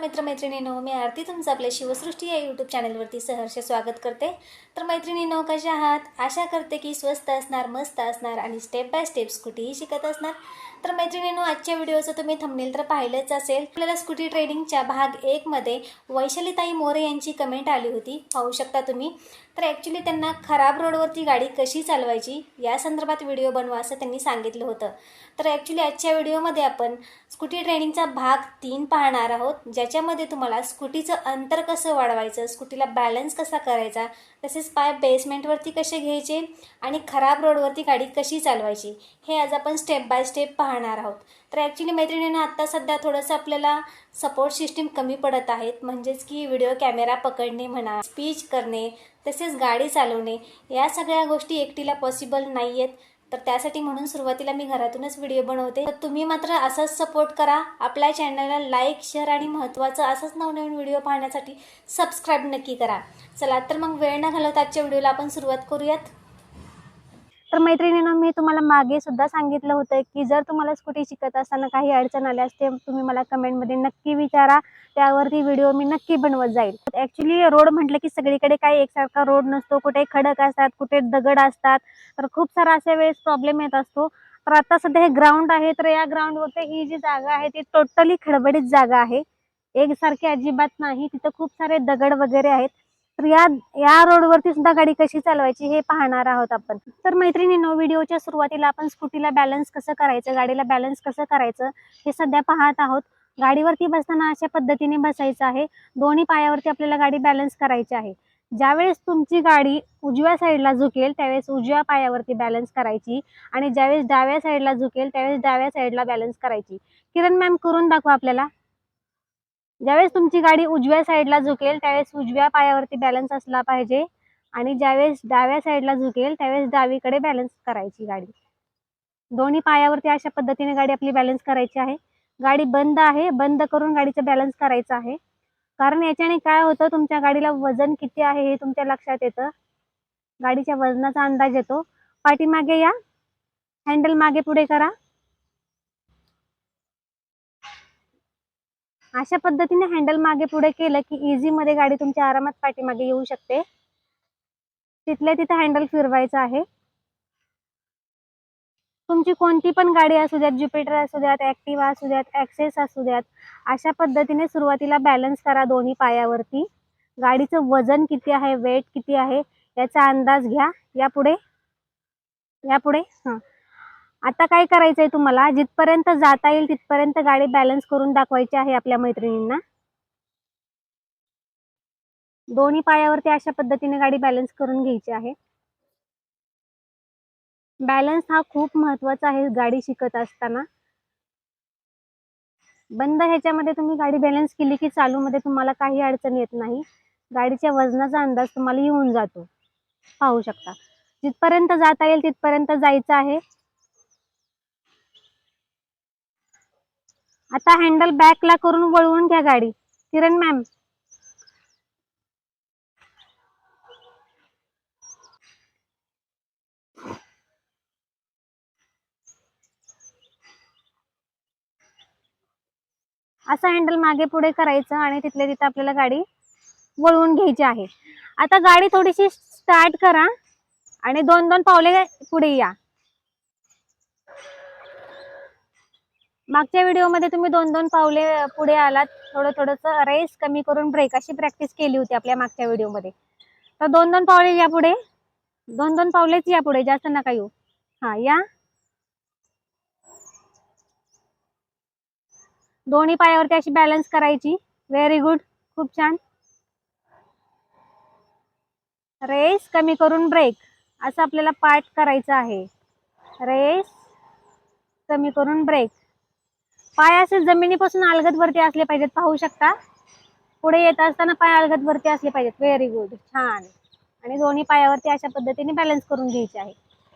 मित्रमैत्रिणींनो मी आरती तुमचं आपल्या शिवसृष्टी या यूट्यूब चॅनलवरती सहर्ष स्वागत करते. तर मैत्रिणींनो कशा आहात? आशा करते की स्वस्त असणार मस्त असणार आणि स्टेप बाय स्टेप स्कूटीही शिकत असणार. तर मैत्रिणींनो आजच्या व्हिडिओचं तुम्ही थंबनेल तर पाहिलंच असेल. आपल्याला स्कूटी ट्रेडिंगच्या भाग एकमध्ये वैशालीताई मोरे यांची कमेंट आली होती. पाहू शकता तुम्ही. तर ॲक्च्युली त्यांना खराब रोडवरती गाडी कशी चालवायची या संदर्भात व्हिडिओ बनवा असं त्यांनी सांगितलं होतं. तर ॲक्च्युली आजच्या व्हिडिओमध्ये आपण स्कूटी ट्रेनिंगचा भाग तीन पाहणार आहोत. ज्याच्यामध्ये तुम्हाला स्कूटीचं अंतर कसं वाढवायचं स्कूटीला बॅलन्स कसा करायचा तसेच पाय बेसमेंटवरती कसे घ्यायचे आणि खराब रोडवरती गाडी कशी चालवायची हे आज आपण स्टेप बाय स्टेप पाह पाहणार आहोत. तर ॲक्च्युली मैत्रिणींना आत्ता सध्या थोडंसं आपल्याला सपोर्ट सिस्टीम कमी पडत आहेत. म्हणजेच की व्हिडिओ कॅमेरा पकडणे म्हणा स्पीच करणे तसेच गाडी चालवणे या सगळ्या गोष्टी एकटीला पॉसिबल नाही आहेत तर त्यासाठी म्हणून सुरुवातीला मी घरातूनच व्हिडिओ बनवते. तर तुम्ही मात्र असंच सपोर्ट करा. आपल्या चॅनलला लाईक शेअर आणि महत्त्वाचं असंच नवनवीन व्हिडिओ पाहण्यासाठी सबस्क्राईब नक्की करा. चला तर मग वेळ न घालवता आजच्या व्हिडिओला आपण सुरुवात करूयात. तर मैत्रिणीनं मी तुम्हाला मागे सुद्धा सांगितलं होतं की जर तुम्हाला स्कूटी शिकत असताना काही अडचण आल्यास ते तुम्ही मला कमेंटमध्ये नक्की विचारा. त्यावरती व्हिडिओ मी नक्की बनवत जाईल. ॲक्च्युली रोड म्हटलं की सगळीकडे काही एकसारखा रोड नसतो. कुठे खडक असतात कुठे दगड असतात. तर खूप सारा अशा वेळेस प्रॉब्लेम येत असतो. तर आता सध्या हे ग्राउंड आहे. तर या ग्राउंडवरती ही जी जागा आहे ती टोटली खडबडीत जागा आहे. एकसारखी अजिबात नाही. तिथं खूप सारे दगड वगैरे आहेत. तर या या रोडवरती सुद्धा गाडी कशी चालवायची हे पाहणार आहोत आपण. तर मैत्रिणींनो व्हिडिओच्या सुरुवातीला आपण स्कूटीला बॅलन्स कसं करायचं गाडीला बॅलन्स कसं करायचं हे सध्या पाहत आहोत. गाडीवरती बसताना अशा पद्धतीने बसायचं आहे. दोन्ही पायावरती आपल्याला गाडी बॅलन्स करायची आहे. ज्यावेळेस तुमची गाडी उजव्या साईडला झुकेल त्यावेळेस उजव्या पायावरती बॅलन्स करायची आणि ज्यावेळेस डाव्या साईडला झुकेल त्यावेळेस डाव्या साईडला बॅलन्स करायची. किरण मॅम करून दाखवा आपल्याला. ज्यावेळेस तुमची गाडी उजव्या साईडला झुकेल त्यावेळेस उजव्या पायावरती बॅलन्स असला पाहिजे. आणि ज्यावेळेस डाव्या साईडला झुकेल त्यावेळेस डावीकडे बॅलन्स करायची गाडी. दोन्ही पायावरती अशा पद्धतीने गाडी आपली बॅलन्स करायची आहे. गाडी बंद आहे बंद करून गाडीचं बॅलन्स करायचं आहे. कारण याच्याने काय होतं तुमच्या गाडीला वजन किती आहे हे तुमच्या लक्षात येतं. गाडीच्या वजनाचा अंदाज येतो. पाठीमागे या. हँडल मागे पुढे करा. अशा पद्धतीने हँडल मागे पुढे केलं की इझी मध्ये गाडी तुमच्या आरामात पाठीमागे येऊ शकते. तिथल्या तिथं हँडल फिरवायचं आहे. तुमची कोणती पण गाडी असू द्यात ज्युपिटर असू द्यात ॲक्टिवा असू द्यात ॲक्सेस असू द्यात अशा पद्धतीने सुरुवातीला बॅलन्स करा दोन्ही पायावरती. गाडीचं वजन किती आहे वेट किती आहे याचा अंदाज घ्या. यापुढे यापुढे हां. आता काय करायचंय तुम्हाला? जिथपर्यंत जाता येईल तिथपर्यंत गाडी बॅलन्स करून दाखवायची आहे आपल्या मैत्रिणींना. दोन्ही पायावरती अशा पद्धतीने गाडी बॅलन्स करून घ्यायची आहे. बॅलन्स हा खूप महत्त्वाचा आहे गाडी शिकत असताना. बंद ह्याच्यामध्ये तुम्ही गाडी बॅलन्स केली की चालूमध्ये तुम्हाला काही अडचण येत नाही. गाडीच्या वजनाचा अंदाज तुम्हाला येऊन जातो. पाहू शकता. जिथपर्यंत जाता येईल तिथपर्यंत जायचं आहे. आता हँडल बॅकला करून वळवून घ्या गाडी. किरण मॅम. असं हँडल मागे पुढे करायचं आणि तिथल्या तिथं आपल्याला गाडी वळवून घ्यायची आहे. आता गाडी थोडीशी स्टार्ट करा आणि दोन दोन पावले पुढे या. मागच्या व्हिडिओमध्ये तुम्ही दोन दोन पावले पुढे आलात. थोडं थोडंसं रेस कमी करून ब्रेक अशी प्रॅक्टिस केली होती आपल्या मागच्या व्हिडिओमध्ये. तर दोन दोन पावले या पुढे दोन दोन पावलेच या पुढे जास्त नका येऊ. हा या. दोन्ही पायावरती अशी बॅलन्स करायची. व्हेरी गुड खूप छान. रेस कमी करून ब्रेक असं आपल्याला पाठ करायचं आहे. रेस कमी करून ब्रेक पाय असेल जमिनीपासून अलगद वरती असले पाहिजेत पाहू शकता. पुढे येत असताना पाय अलगद वरती असले पाहिजेत. व्हेरी गुड छान. आणि दोन्ही पायावरती अशा पद्धतीने बॅलन्स करून घ्यायचे आहे.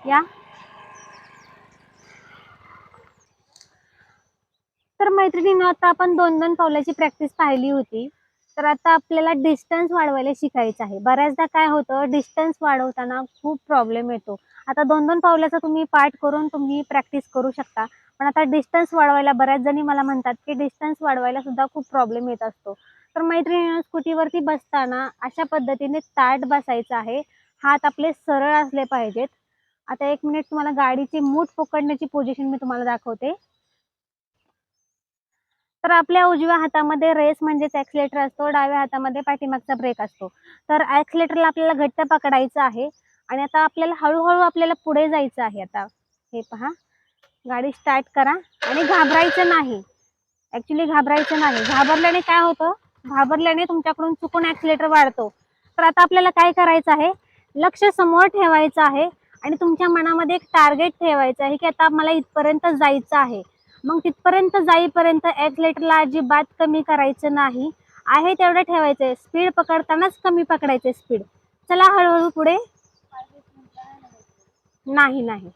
या. तर मैत्रिणीनं आता आपण दोन दोन पावलाची प्रॅक्टिस पाहिली होती. तर आता आपल्याला डिस्टन्स वाढवायला शिकायचं आहे. बऱ्याचदा काय होतं डिस्टन्स वाढवताना खूप प्रॉब्लेम येतो. आता दोन दोन पावलाचा तुम्ही पाठ करून तुम्ही प्रॅक्टिस करू शकता. पण आता डिस्टन्स वाढवायला बऱ्याच जणी मला म्हणतात की डिस्टन्स वाढवायला सुद्धा खूप प्रॉब्लेम येत असतो. तर मैत्रिणी स्कूटीवरती बसताना अशा पद्धतीने ताट बसायचं आहे. हात आपले सरळ असले पाहिजेत. आता एक मिनिट तुम्हाला गाडीची मूठ पकडण्याची पोझिशन मी तुम्हाला दाखवते. तर आपल्या उजव्या हातामध्ये रेस म्हणजेच ॲक्सिलेटर असतो. डाव्या हातामध्ये पाठीमागचा ब्रेक असतो. तर ॲक्सिलेटरला आपल्याला घट्ट पकडायचं आहे. आणि आता आपल्याला हळूहळू आपल्याला पुढे जायचं आहे. आता हे पहा. गाडी स्टार्ट करा. आणि घाबरायचं नाही. ॲक्च्युली घाबरायचं नाही. घाबरल्याने काय होतं? घाबरल्याने तुमच्याकडून चुकून ॲक्सिलेटर वाढतो. तर आता आपल्याला काय करायचं आहे? लक्ष समोर ठेवायचं आहे आणि तुमच्या मनामध्ये एक टार्गेट ठेवायचं आहे की आता मला इथपर्यंत जायचं आहे. मग तिथपर्यंत जाईपर्यंत ॲक्सिलेटरला अजिबात कमी करायचं नाही. आहे तेवढं ठेवायचं आहे स्पीड पकडतानाच कमी पकडायचं स्पीड चला हळूहळू पुढे. नाही नाही.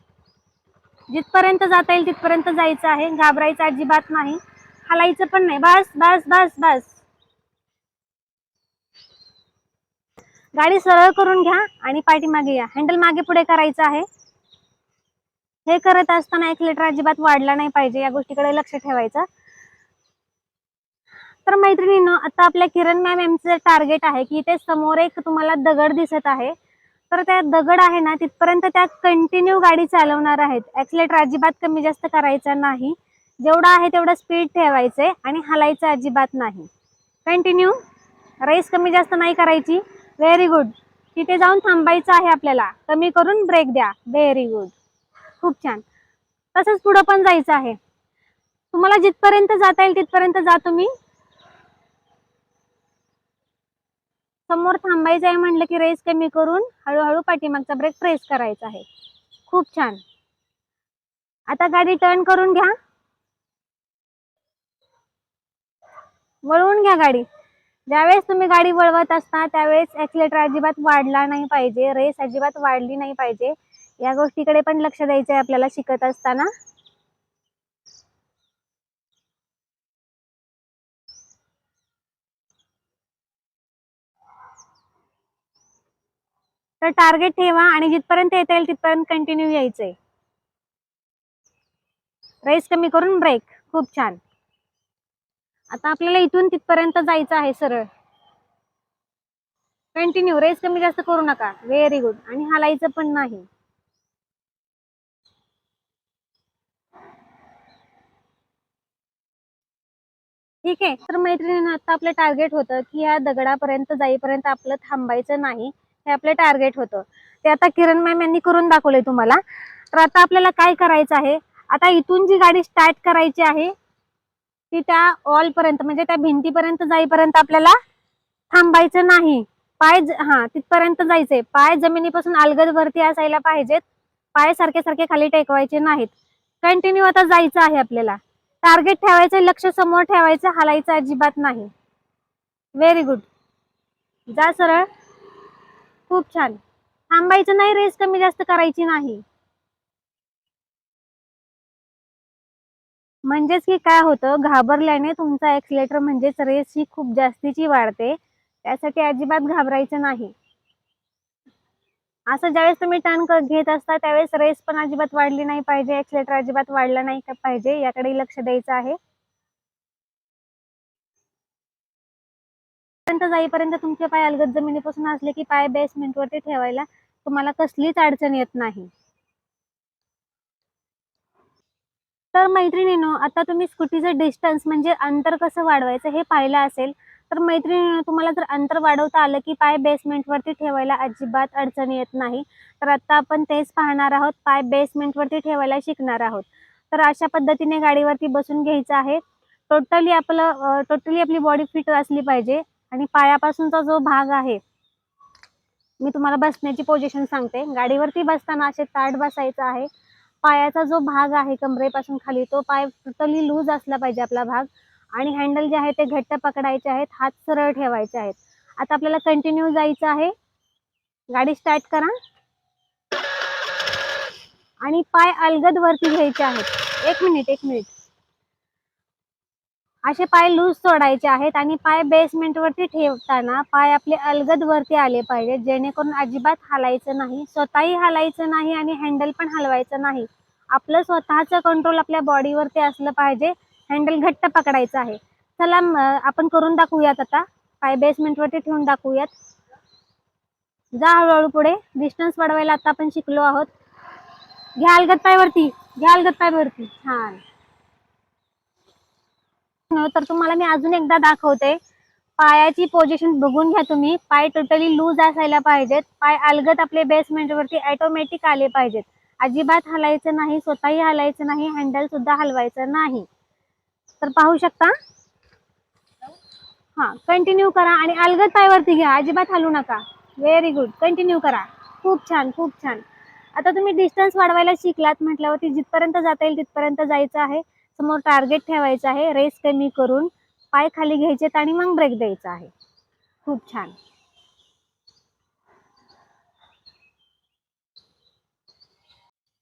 जिथपर्यंत जाता येईल तिथपर्यंत जायचं आहे. घाबरायचं अजिबात नाही. हलायचं पण नाही. बस बस बस बस. गाडी सरळ करून घ्या आणि पाठीमागे या. हँडल मागे पुढे करायचं आहे. हे करत असताना एक लिटर अजिबात वाढला नाही पाहिजे. या गोष्टीकडे लक्ष ठेवायचं. तर मैत्रिणीनं आता आपल्या किरण मॅम यांचं टार्गेट आहे की इथे समोर एक तुम्हाला दगड दिसत आहे. तर त्या दगड आहे ना तिथपर्यंत त्या कंटिन्यू गाडी चालवणार आहेत. ॲक्सिलेटर अजिबात कमी जास्त करायचा नाही. जेवढं आहे तेवढं स्पीड ठेवायचंय आणि हलायचं अजिबात नाही. कंटिन्यू रेस कमी जास्त नाही करायची. व्हेरी गुड तिथे जाऊन थांबायचं आहे आपल्याला. कमी करून ब्रेक द्या. व्हेरी गुड खूप छान. तसंच पुढं पण जायचं आहे. तुम्हाला जिथपर्यंत जाता येईल तिथपर्यंत जा तुम्ही. समोर थांबायचं आहे म्हटलं की रेस कमी करून हळूहळू पाठीमागचा ब्रेक प्रेस करायचा आहे. खूप छान. आता गाडी टर्न करून घ्या. वळवून घ्या गाडी. ज्यावेळेस तुम्ही गाडी वळवत असता त्यावेळेस ॲक्सिलेटर अजिबात वाढला नाही पाहिजे रेस अजिबात वाढली नाही पाहिजे. या गोष्टीकडे पण लक्ष द्यायचं आहे आपल्याला शिकत असताना. तर टार्गेट ठेवा आणि जिथपर्यंत येता येईल तिथपर्यंत कंटिन्यू यायचंय. रेस कमी करून ब्रेक खूप छान. आता आपल्याला इथून तिथपर्यंत जायचं आहे सरळ. कंटिन्यू रेस कमी जास्त करू नका. व्हेरी गुड आणि हालायचं पण नाही. ठीक आहे. तर मैत्रिणींना आता आपलं टार्गेट होतं की या दगडापर्यंत जाईपर्यंत आपलं थांबायचं नाही. हे आपलं टार्गेट होतं. ते आता किरण मॅम यांनी करून दाखवलंय तुम्हाला. तर आता आपल्याला काय करायचं आहे? आता इथून जी गाडी स्टार्ट करायची आहे ती त्या ऑलपर्यंत म्हणजे त्या भिंतीपर्यंत जाईपर्यंत आपल्याला थांबायचं नाही. पाय हा तिथपर्यंत जायचंय. पाय जमिनीपासून अलगद वरती असायला पाहिजेत. पाय सारखे सारखे खाली टेकवायचे नाहीत. कंटिन्यू आता जायचं आहे आपल्याला. टार्गेट ठेवायचं लक्ष समोर ठेवायचं हलायचं अजिबात नाही. व्हेरी गुड जा सरळ. खूप छान. थांबायचं नाही रेस कमी जास्त करायची नाही. म्हणजेच की काय होतं घाबरल्याने तुमचा एक्सलेटर म्हणजेच रेस ही खूप जास्तीची वाढते. त्यासाठी अजिबात घाबरायचं नाही. असं ज्यावेळेस तुम्ही टर्न घेत असता त्यावेळेस रेस पण अजिबात वाढली नाही पाहिजे एक्सलेटर अजिबात वाढला नाही पाहिजे याकडे लक्ष द्यायचं आहे. पर्यंत जाईपर्यंत तुमचे पाय अलगद जमिनीपासून असले की पाय बेसमेंटवरती ठेवायला तुम्हाला कसलीच अडचण येत नाही. तर मैत्रिणीनो आता तुम्ही स्कूटीचं डिस्टन्स म्हणजे अंतर कसं वाढवायचं हे पाहिलं असेल तर मैत्रिणीनो तुम्हाला जर अंतर वाढवता आलं की पाय बेसमेंटवरती ठेवायला अजिबात अडचण येत नाही. तर आता आपण तेच पाहणार आहोत पाय बेसमेंटवरती ठेवायला शिकणार आहोत. तर अशा पद्धतीने गाडीवरती बसून घ्यायचं आहे. टोटली आपलं टोटली आपली बॉडी फिट असली पाहिजे. आणि पायापासूनचा जो भाग आहे मी तुम्हाला बसण्याची पोझिशन सांगते. गाडीवरती बसताना असे ताट बसायचं आहे. पायाचा जो भाग आहे कमरेपासून खाली तो पाय टोटली लूज असला पाहिजे आपला भाग. आणि हँडल जे आहे ते घट्ट पकडायचे आहेत हात सरळ ठेवायचे आहेत. आता आपल्याला कंटिन्यू जायचं आहे. गाडी स्टार्ट करा. आणि पाय अलगद वरती घ्यायचे आहेत. एक मिनिट एक मिनिट असे पाय लूज सोडायचे आहेत आणि पाय बेसमेंट वरती ठेवताना पाय आपले अलगद वरती आले पाहिजे जेणेकरून अजिबात हलायचं नाही स्वतःही हालायचं नाही आणि हँडल पण हलवायचं नाही. आपलं स्वतःचं कंट्रोल आपल्या बॉडीवरती असलं पाहिजे हँडल घट्ट पकडायचं आहे. चला आपण करून दाखवूयात आता. पाय बेसमेंटवरती ठेवून दाखवूयात. जा हळूहळू पुढे. डिस्टन्स वाढवायला आता आपण शिकलो आहोत. घ्या अलगद पायवरती घ्या अलगत पायवरती छान. तर तुम्हाला मी अजून एकदा दाखवते. पायाची पोझिशन बघून घ्या तुम्ही. पाय टोटली लूज असायला पाहिजेत. पाय अलगत आपले बेसमेंटवरती ऑटोमॅटिक आले पाहिजेत. अजिबात हलायचं नाही स्वतःही हलायचं नाही हँडल सुद्धा हलवायचं नाही. तर पाहू शकता? हा कंटिन्यू करा आणि अलगद पायवरती घ्या. अजिबात हलू नका. व्हेरी गुड कंटिन्यू करा. खूप छान खूप छान. आता तुम्ही डिस्टन्स वाढवायला शिकलात म्हटल्यावरती जिथपर्यंत जाता येईल तिथपर्यंत जायचं आहे. समोर टार्गेट ठेवायचं आहे रेस कमी करून पाय खाली घ्यायचेत आणि मग ब्रेक द्यायचा आहे. खूप छान.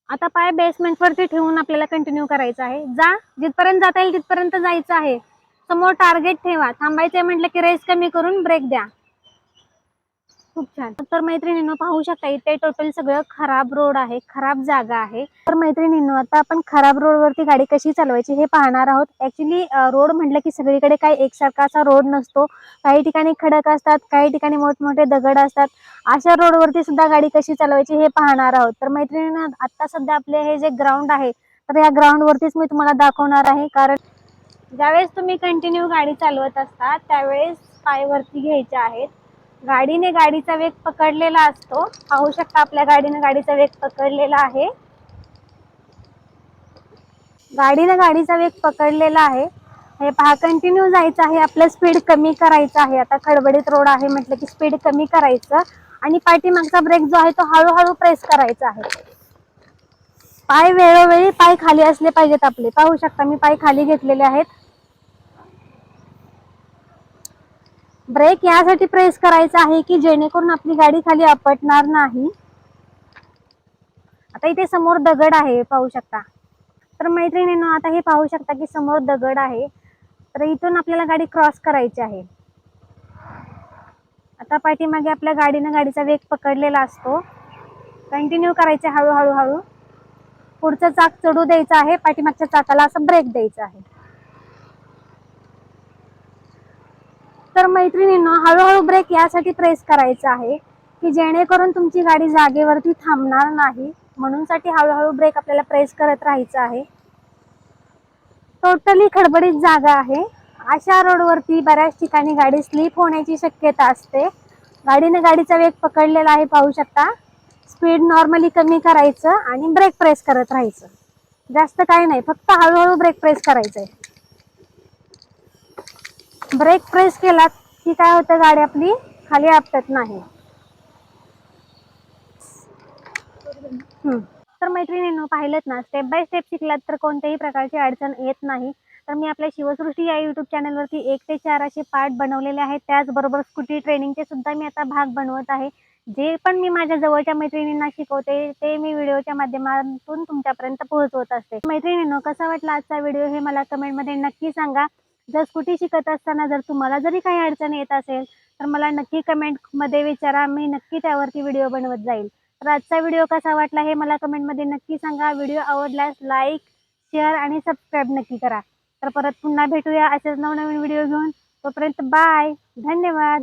आता पाय बेसमेंटवरती ठेवून आपल्याला कंटिन्यू करायचं आहे. जा जिथपर्यंत जाता येईल तिथपर्यंत जायचं आहे. समोर टार्गेट ठेवा. थांबायचे म्हटलं की रेस कमी करून ब्रेक द्या. खूप छान. तर मैत्रिणींनो पाहू शकता इथे टोटल सगळं खराब रोड आहे खराब जागा आहे. तर मैत्रिणींनो आता आपण खराब रोडवरती गाडी कशी चालवायची हे पाहणार आहोत. ऍक्च्युली रोड म्हटलं की सगळीकडे काही एकसारखा असा रोड नसतो. काही ठिकाणी खडक असतात काही ठिकाणी मोठमोठे दगड असतात. अशा रोडवरती सुद्धा गाडी कशी चालवायची हे पाहणार आहोत. तर मैत्रिणींना आता सध्या आपले हे जे ग्राउंड आहे तर या ग्राउंड वरतीच मी तुम्हाला दाखवणार आहे. कारण ज्यावेळेस तुम्ही कंटिन्यू गाडी चालवत असता त्यावेळेस पायवरती वरती घ्यायचे आहेत. गाडीने गाडीचा वेग पकडलेला असतो. पाहू शकता आपल्या गाडीने गाडीचा वेग पकडलेला आहे. गाडीने गाडीचा वेग पकडलेला आहे. हे पहा कंटिन्यू जायचं आहे. आपलं स्पीड कमी करायचं आहे. आता खडबडीत रोड आहे म्हटलं की स्पीड कमी करायचं. आणि पाठीमागचा ब्रेक जो आहे तो हळूहळू प्रेस करायचा आहे. पाय वेळोवेळी पाय खाली असले पाहिजेत आपले. पाहू शकता मी पाय खाली घेतलेले आहेत. ब्रेक यासाठी प्रेस करायचा आहे की जेणेकरून आपली गाडी खाली आपटणार नाही. आता इथे समोर दगड आहे पाहू शकता. तर मैत्रिणींनो आता हे पाहू शकता की समोर दगड आहे. तर इथून आपल्याला गाडी क्रॉस करायची आहे. आता पाठीमागे आपल्या गाडीनं गाडीचा वेग पकडलेला असतो. कंटिन्यू करायचे हळूहळू हळू. पुढचं चाक चढू द्यायचं आहे पाठीमागच्या चाकाला असं ब्रेक द्यायचा आहे. तर मैत्रिणींनो हळूहळू ब्रेक यासाठी प्रेस करायचा आहे की जेणेकरून तुमची गाडी जागेवरती थांबणार नाही. म्हणून साठी हळूहळू ब्रेक आपल्याला प्रेस करत राहायचं आहे. टोटली खडबडीत जागा आहे. अशा रोडवरती बऱ्याच ठिकाणी गाडी स्लिप होण्याची शक्यता असते. गाडीने गाडीचा वेग पकडलेला आहे पाहू शकता. स्पीड नॉर्मली कमी करायचं आणि ब्रेक प्रेस करत राहायचं. जास्त काही नाही फक्त हळूहळू ब्रेक प्रेस करायचं आहे ब्रेक प्रेस केला की काय होतं गाडी आपली? खाली आपटत नाही. तर मैत्रिणींनो पाहिलं ना स्टेप बाय स्टेप शिकलात तर कोणत्याही प्रकारची अडचण येत नाही. तर मी आपल्या शिवसृष्टी या युट्यूब चॅनलवरती एक ते चार असे पार्ट बनवलेले आहेत. त्याचबरोबर स्कूटी ट्रेनिंगचे सुद्धा मी आता भाग बनवत आहे. जे पण मी माझ्या जवळच्या मैत्रिणींना शिकवते ते मी व्हिडिओच्या माध्यमातून तुमच्यापर्यंत पोहोचवत असते. मैत्रिणींनो कसा वाटला आजचा व्हिडिओ हे मला कमेंटमध्ये नक्की सांगा. जर स्कूटी शिकत असताना जर तुम्हाला जरी काही अडचण येत असेल तर मला नक्की कमेंटमध्ये विचारा. मी नक्की त्यावरती व्हिडिओ बनवत जाईल. तर आजचा व्हिडिओ कसा वाटला हे मला कमेंटमध्ये नक्की सांगा. व्हिडिओ आवडल्यास लाईक शेअर आणि सबस्क्राईब नक्की करा. तर परत पुन्हा भेटूया असेच नवनवीन व्हिडिओ घेऊन. तोपर्यंत बाय धन्यवाद.